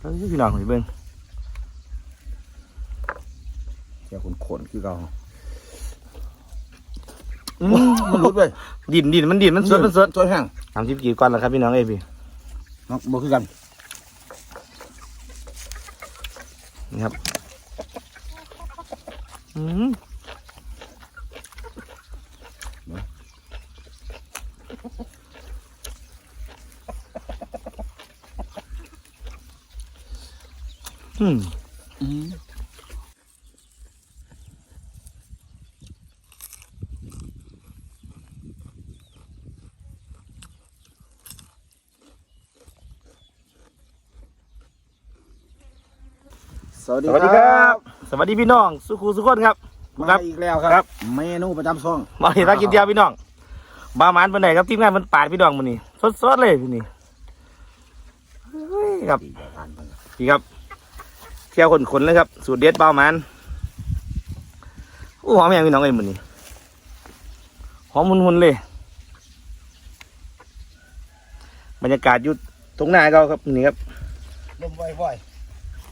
เฮ้ยพี่น้องพี่เบิ้งแค่คนขนคือเราอืมมันรุดเว้ยดินดินมันดินมันสดมันสดสดแห้งสามสิบกี่ก้อนแล้วครับพี่น้องเอ้ยพี่เนาะบ่คือกันนี่ครับอืม อืมอืมสวัสสดีวัสดีครับสวัสดีพี่น้อง สุขูสุขคนครับมาครับ อีกแล้วคครัรับ บ เมนูประจำช่องมาเห็นตากินเดียวพี่น้องบาหมานเป็นไหนครับทีมงานมันปาดพี่น้องมันนี่สดๆเลยพี่นี่เฮ้ยครับอีกแล้วทานเพิ่นพี่ครับ เที่ยวขนๆเลยครับ สูตรเด็ดบาหมานอู้หอมอย่างพี่น้องเอ้ยมันนี่หอมหุ่นๆเลย บรรยากาศอยู่ตรงหน้าเราครับนี่ครับลมว่อย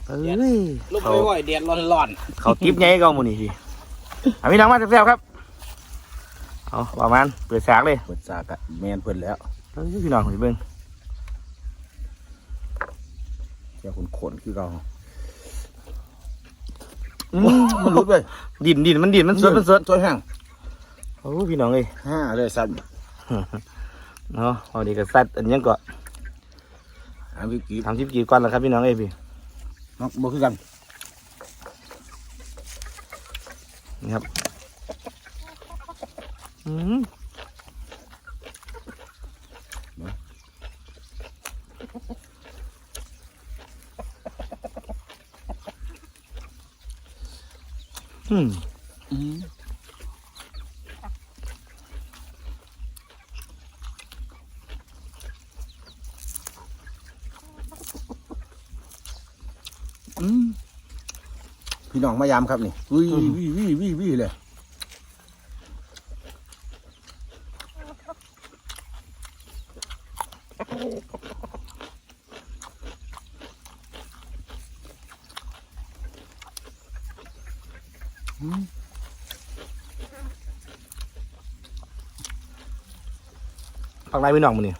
เอ้ยๆลมเขาว่อยๆแดดร้อนเขาติ๊บไงเราหมูนี่พี่เอาพี่น้องมาแซ่บๆครับเอาบาหมานเปิดฉากเลยๆเปิดซากอะแมนเพิ่นแล้วเฮ้ยพี่น้องพี่เบิ้งแค่คนขนคือเรา อืมมันรุดเว้ยดินดินมันดินมันสดมันสดสดแห้งโอ้พี่น้องเอ้ยห้าเลยสั่นเนาะเอาดีกับสัตว์อันยังก็อันพี่กีบทำทิพกี่ก้อนแล้วครับพี่น้องเอ้ยพี่เนาะบ่คือกันนี่ครับอืม อืมอืมพี่น้องมายามครับนี่วิวิวิวิวิเลย ผักไรพี่น้องมันนี่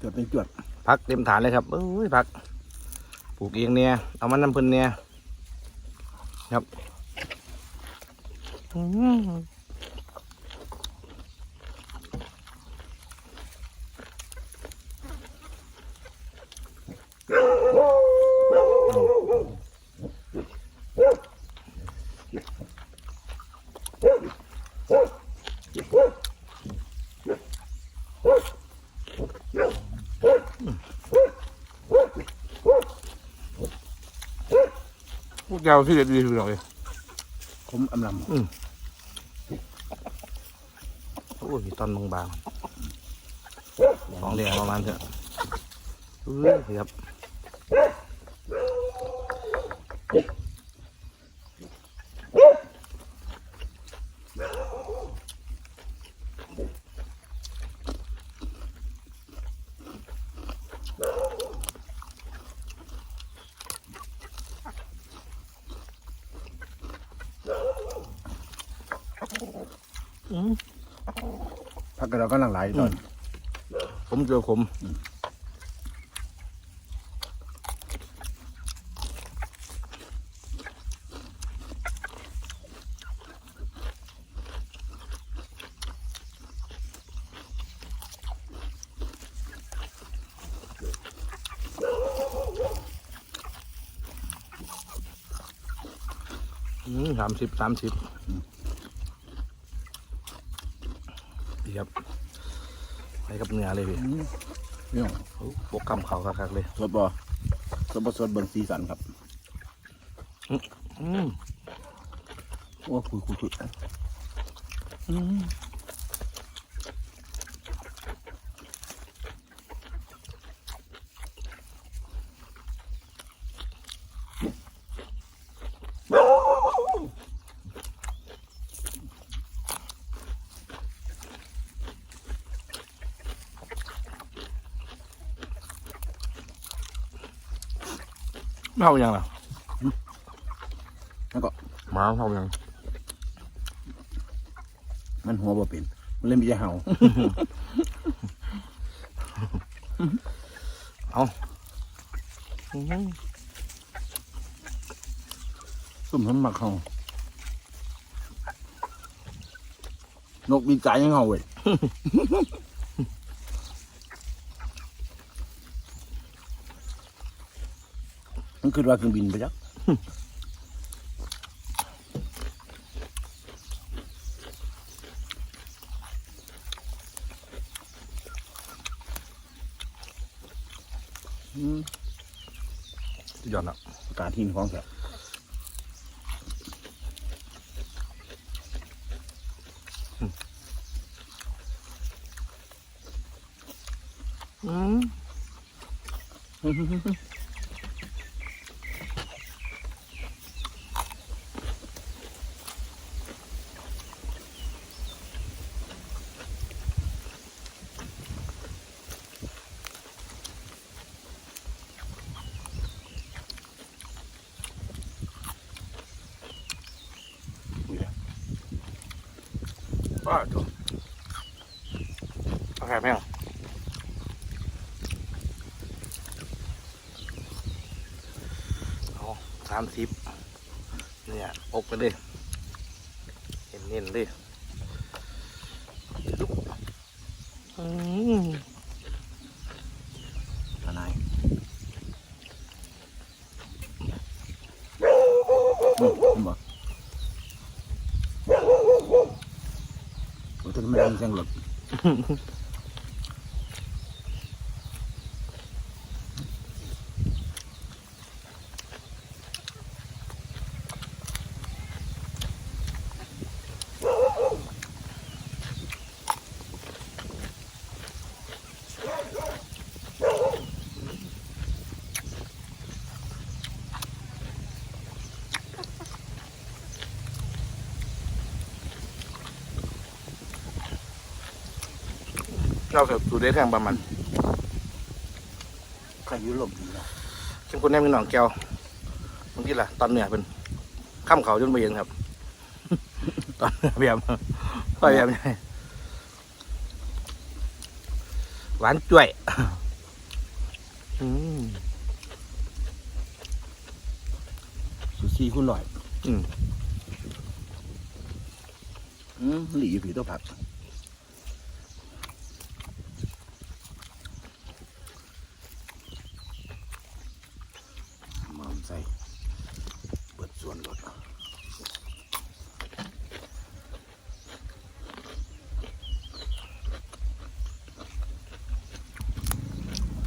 จวดเป็นจวดผักเต็มฐานเลยครับเอ้ยผักปลูกเองเนี่ยเอามันน้ำเพิ่นเนี่ยครับ อืม กแก้วที่เด็ดดีพี่น้องเลยผมอำลโอ้ยมีตอนบางๆของเรียงประมาณเถอะเอ้ยครับ เราก็หลังไหลตอนผมเจอขมอืมสามสิบสามสิบดีครับ ไปกับเนื้อเลยพี่พี่น้องโอ้บกกำเขาคักๆเลยสดบ่สดบ่สดเบิ่งสีสันครับอืมโอ้คุยคุยคุยอืม เท่ายังล่ะแล้วก็หมาเท่ายัง มันหัวบ่เป็นมันเล่นมีจะเห่าอื้อหือซุ่มมันมักเห่านกมีใจยังเห่าเว้ย มันคือว่าเครื่องบินไปจักอืมสุดยอดละอากาศที่ของแกอืม ป้าตัวโอเคไหมอะเอา สามสิบเนี่ยอกไปเลยเน้นๆเลยอืมทนายอืมเห็นบ่โอ้ยแต่ทำไมมันเสียงหลดาแบบสูดได้แทงประมาณใครอยุโรปดีเนาะซึ่งคนแน่มีหนองแก้วบางทีล่ะ ตอนเหนือเป็นข้ามเขาจนไปเย็นครับ ตอนเหนือเบียมก็เบียมใช่หวานจ่วยอืมสุชีคุณหน่อย อืมอืมหลีอยู่ผีตัวผักมาม ใส่เปิดส่วนรถ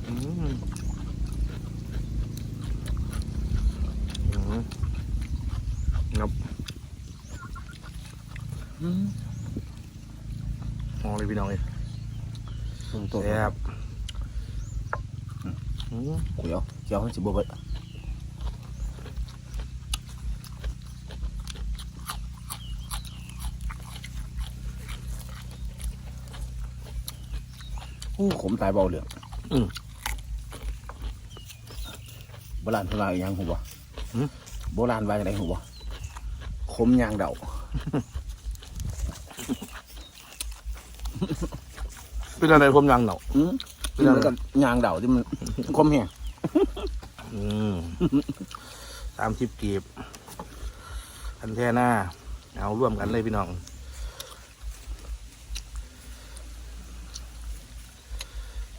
อืมอืมงับอืมมองเลยพี่น้องเลยตัวตัวแซ่บอืมเขียวเขียวให้สิบเบิด อู้ขมตายเบาเหลืองอืมโบราณโบราณอีหยังหูบ่หืม โบราณว่าอย่างไรหูบ่ขมยางเดาเป็นอะไรผมยังเหนาอืมเป็กินนอะไรแล้วกับยางเดาที่มันคมแห้งอืมสามสิบกีบอันแท่หน้า เอาร่วมกันเลยพี่น้อง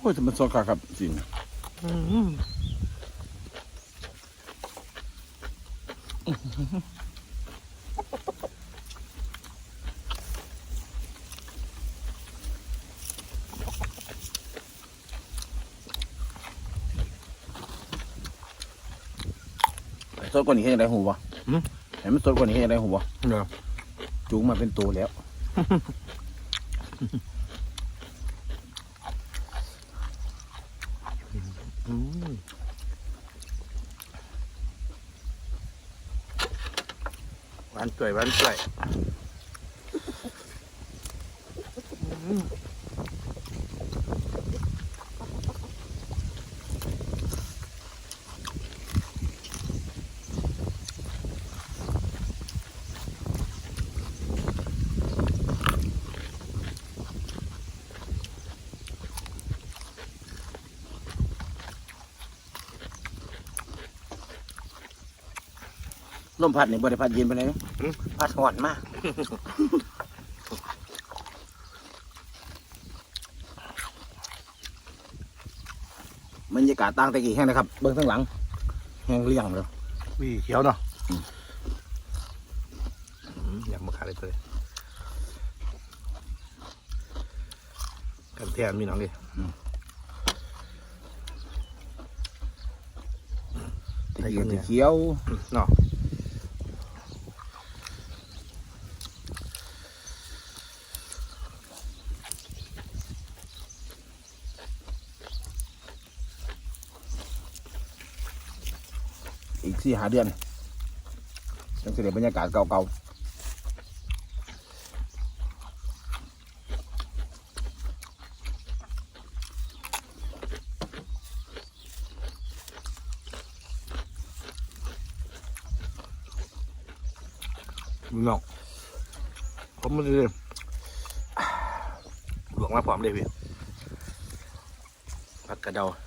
อ้ยจะมันสดครับสิอืมสดกว่านี้ให้ยังไงหูบ่เห็นมันสดกว่านี้ให้ยังไงหูบ่เดี๋ยวจูงมาเป็นตัวแล้ว อืมหวาน จ่วยบ้านจ่วย ลมพัดนี่บ่ได้พัดเย็นไปไหนใดอืม พัดห่อนมากบรรยากาศต่างแต่กี่แห่งนะครับ เบื้องข้างหลัง แห้งเลี่ยงเลยวีเขียวเนาะอืมอืมอยากมาขายเลยเลยกันแทนมีน้องดิตะกี้ตะเขียวเนาะ อีกสี่หาเดือนจังสิได้บรรยากาศเก่ามีน้องผมมันเลยหลวงมาพร้อมเลยพี่ผักกระเดาอื้อหือ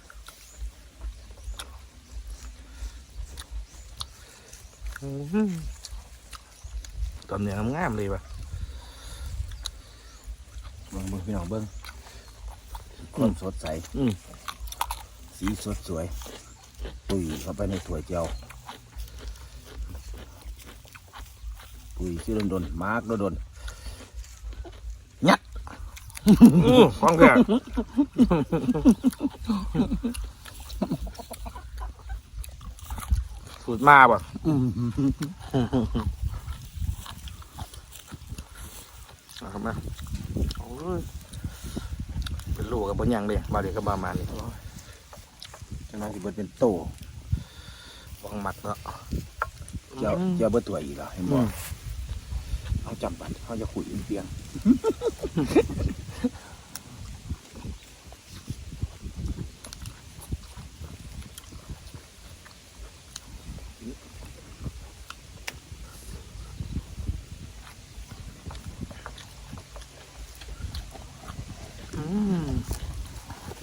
ตอนเนี้ยงามๆเลยว่ะๆเบิ่งเบิ่งพี่น้องเบิ่งอืต้มนสดใสอืมสีสดสวยปุ๋ยเข้าไปในถ้วยเจียวปุ๋ยชื่อดนๆมาร์กดนอื้อของแท้ สูตรมาป่ะๆอืมนะครับนะโอ้ยเป็นลูกกับบนยังเลยบาเดียวกับบามานี่จังนั้นสิเบิดเป็นโตวางหมัดเนาะเจ้าอืมเจ้าเบิดตัวอีกแล้วเห็นบ่อืมเอาจำบัดเขาจะขุยอินเปียง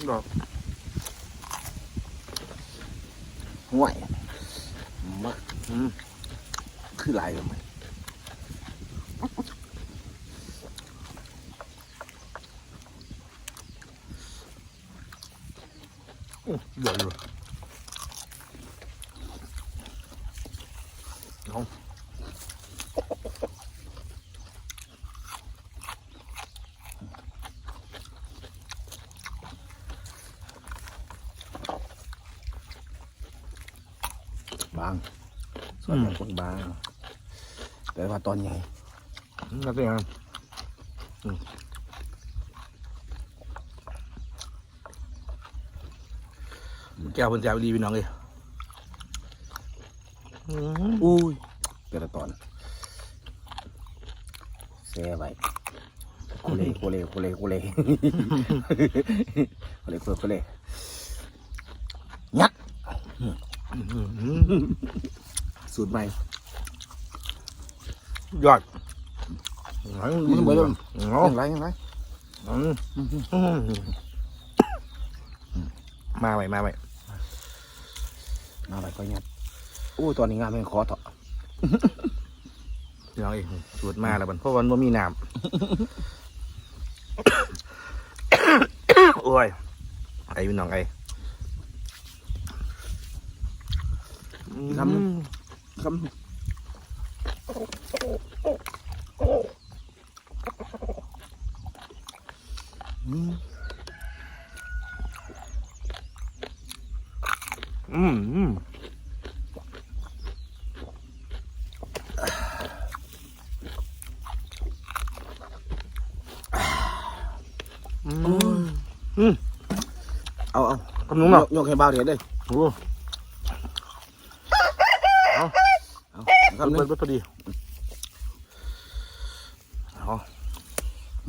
ดอกห่วยมาอืมคือหลายเลยมันอื้อเดือดอยู่เอาางส่วนใหญ่คนบาง แต่ว่าตอนใหญ่นั่นเองครับอืมแก้วเป็นแก้วดีพี่น้องเลยอืมอุ้ยแต่ละตอนแซ่ไว้โคเลโคเลโคเลโคเลโคเลโคเลโคเลงัดอืมอืม สูตรใหม่ยอดไหนมึงเบิดเลยเอายังไรยังไรอืมอืมมาใหม่มาใหม่เอาไปก็งัดโอ้ตอนนี้งานเป็นคอเถอะพี่น้องเองสูตรมาแล้วบันเพราะวันว่ามีน้ำโอ้ยไอ้พี่น้องไอ้ อืมครับอืมอืมอืมเอาเอากำนุ้งเนาะยกให้เบาเดี๋ยวเลยโอ้ เอา คำนึเบิงดเบิดพอดีเอา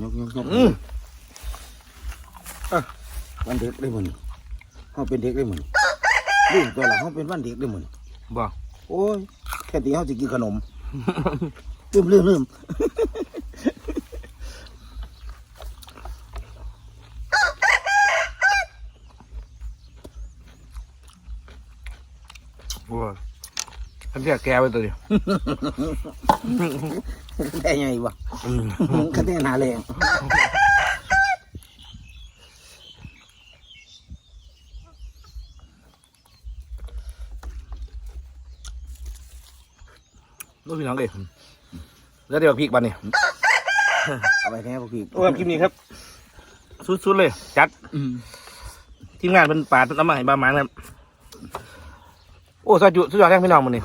ยกยกยกอืมวันเด็กได้หมดนี่เขาเป็นเด็กได้หมดนี่ลืมตัวละเขาเป็นวันเด็กได้หมดนี่บ่โอ้ยแค่ตีเขาจะกินขนมลืมลืมลืม โอ้ยฉันเรียกแกไปตัวเดียวได้ไงวะอืมก็ได้หนาแรงลูกพี่น้องเอ้ยแล้วเดี๋ยวพริกบันนี่เอาไปแท้พวกพี่โอ้ครับคลิปนี้ครับ สุดๆเลย จัดทีมงานเป็นป่าน้ำมันบาหมันครับ โอ้สุดยอดสุดยอดแรงพี่น้องมันนี่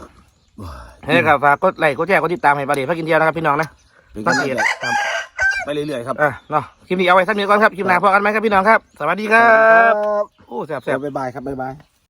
เฮ้ยครับฝากกดไลค์กดแชร์กดติดตามให้ประเดี๋ยวพักกินเที่ยวนะครับพี่น้องนะเป็นตั้กำงลังเกียรใจครับไปเรื่อยๆครับ อะเนาะคลิปนี้เอาไว้สักนิดก่อนครับคลิปหน้าพอกันไหมครับพี่น้องครับ สวัสดีครับ โอ้แซ่บบ๊ายบายครับบ๊ายบาย